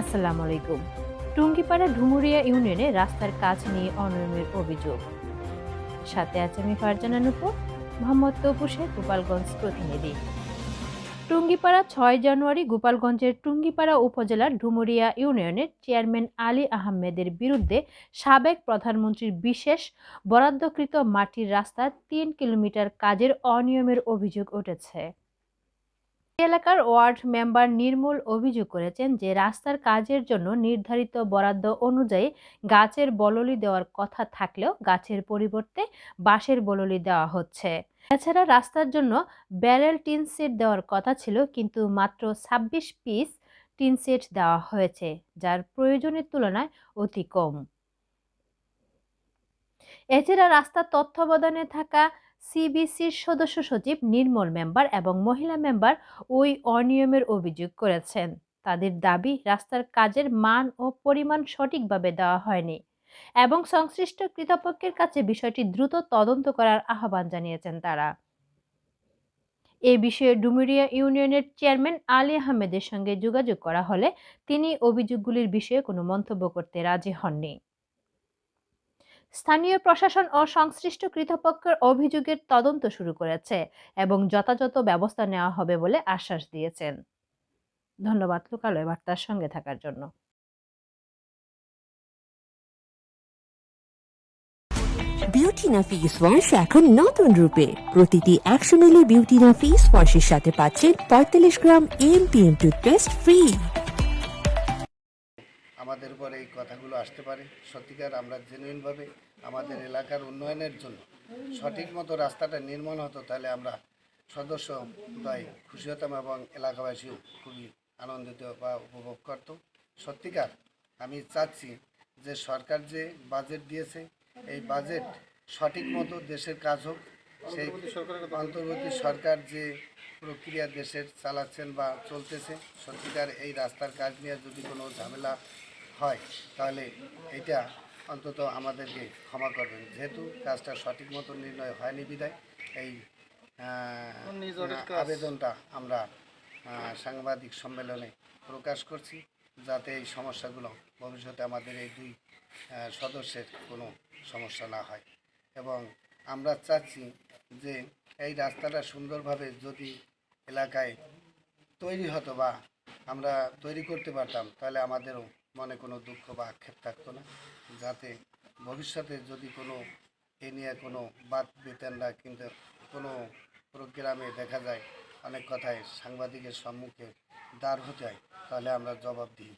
আসসালামু আলাইকুম টুঙ্গিপাড়া ঢুমুরিয়া ইউনিয়নে রাস্তার কাজ নিয়ে অনিয়মের অভিযোগ। সাথে আছে আমি ফারজানা নুপুর, মোহাম্মদ তপু গোপালগঞ্জ প্রতিনিধি। টুঙ্গিপাড়া ছয় জানুয়ারি গোপালগঞ্জের টুঙ্গিপাড়া উপজেলার ডুমুরিয়া ইউনিয়নের চেয়ারম্যান আলী আহমেদের বিরুদ্ধে সাবেক প্রধানমন্ত্রীর বিশেষ বরাদ্দকৃত মাটির রাস্তার তিন কিলোমিটার কাজের অনিয়মের অভিযোগ উঠেছে। এলাকার ওয়ার্ড মেম্বার নির্মূল অভিযোগ করেছেন যে, রাস্তার কাজের জন্য নির্ধারিত বরাদ্দ অনুযায়ী গাছের বললি দেওয়ার কথা থাকলেও গাছের পরিবর্তে বাঁশের বললি দেওয়া হচ্ছে। এছাড়া রাস্তার জন্য ব্যারেল টিন সেট দেওয়ার কথা ছিল, কিন্তু মাত্র ছাব্বিশ পিস টিন সেট দেওয়া হয়েছে, যার প্রয়োজনের তুলনায় অতি কম। এছাড়া রাস্তার তত্ত্বাবধানে থাকা সিবিসির সদস্য সচিব নির্মল মেম্বার এবং মহিলা মেম্বার ওই অনিয়মের অভিযোগ করেছেন। তাদের দাবি, রাস্তার কাজের মান ও পরিমাণ সঠিকভাবে দেওয়া হয়নি এবং সংশ্লিষ্ট কৃতপক্ষের কাছে বিষয়টি দ্রুত তদন্ত করার আহ্বান জানিয়েছেন তারা। এ বিষয়ে ডুমুরিয়া ইউনিয়নের চেয়ারম্যান আলী আহমেদের সঙ্গে যোগাযোগ করা হলে তিনি অভিযোগগুলির বিষয়ে কোনো মন্তব্য করতে রাজি হননি। স্থানীয় প্রশাসন ও সংশ্লিষ্ট কৃতপক্ষের অভিযোগের তদন্ত শুরু করেছে এবং যথাযথ ব্যবস্থা নেওয়া হবে বলে আশ্বাস দিয়েছেন। ধন্যবাদ লোকালয় বার্তার সঙ্গে থাকার জন্য। বিউটিনা ফেস ওয়াশ এখন নতুন রূপে। প্রতিটি একশো মিলি বিউটিনা ফেস ওয়াশের সাথে পাচ্ছেন পঁয়তাল্লিশ gram M P M toothpaste free আমাদের উপর এই কথাগুলো আসতে পারে। সত্যিকার আমরা জেনুইনভাবে আমাদের এলাকার উন্নয়নের জন্য সঠিক মতো রাস্তাটা নির্মাণ হতো, তাহলে আমরা সদস্য তাই খুশি হতাম এবং এলাকাবাসীও খুবই আনন্দিত বা উপভোগ করত। সত্যিকার আমি চাচ্ছি যে সরকার যে বাজেট দিয়েছে, এই বাজেট সঠিক মতো দেশের কাজ হোক, সেই অন্তর্বর্তী সরকার যে প্রক্রিয়া দেশের চালাচ্ছেন বা চলতেছে, সত্যিকার এই রাস্তার কাজ নিয়ে যদি কোনো ঝামেলা হয় তাহলে এটা অন্তত আমাদেরকে ক্ষমা করবেন। যেহেতু কাজটা সঠিক মতো নির্ণয় হয়নি বিদায় এই আবেদনটা আমরা সাংবাদিক সম্মেলনে প্রকাশ করছি যাতে এই সমস্যাগুলো ভবিষ্যতে আমাদের এই দুই সদস্যের কোনো সমস্যা না হয়। এবং আমরা চাচ্ছি যে এই রাস্তাটা সুন্দরভাবে যদি এলাকায় তৈরি হতো বা আমরা তৈরি করতে পারতাম তাহলে আমাদেরও মনে কোনো দুঃখ বা আক্ষেপ থাকতো না। যাতে ভবিষ্যতে যদি কোনো এ নিয়ে কোনো বাদ বেতনরা কিন্তু কোনো প্রোগ্রামে দেখা যায় অনেক কথায় সাংবাদিকের সম্মুখে দাঁড় হতে হয় তাহলে আমরা জবাব দিই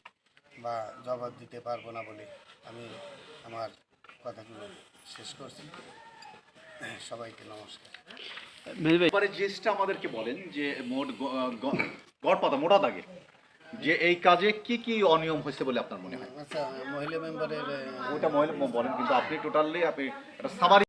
বা জবাব দিতে পারব না বলে আমি আমার কথাগুলো শেষ করছি। সবাইকে নমস্কার। এবারে জিনিসটা আমাদেরকে বলেন যে মোট গড় পাতা, মোটা দাগে যে এই কাজে কি কি অনিয়ম হয়েছে বলে আপনার মনে হয়? আচ্ছা মহিলা মেম্বারের ওটা মহিলা বলেন কিন্তু আপনি টোটালি আপনি একটা সামারি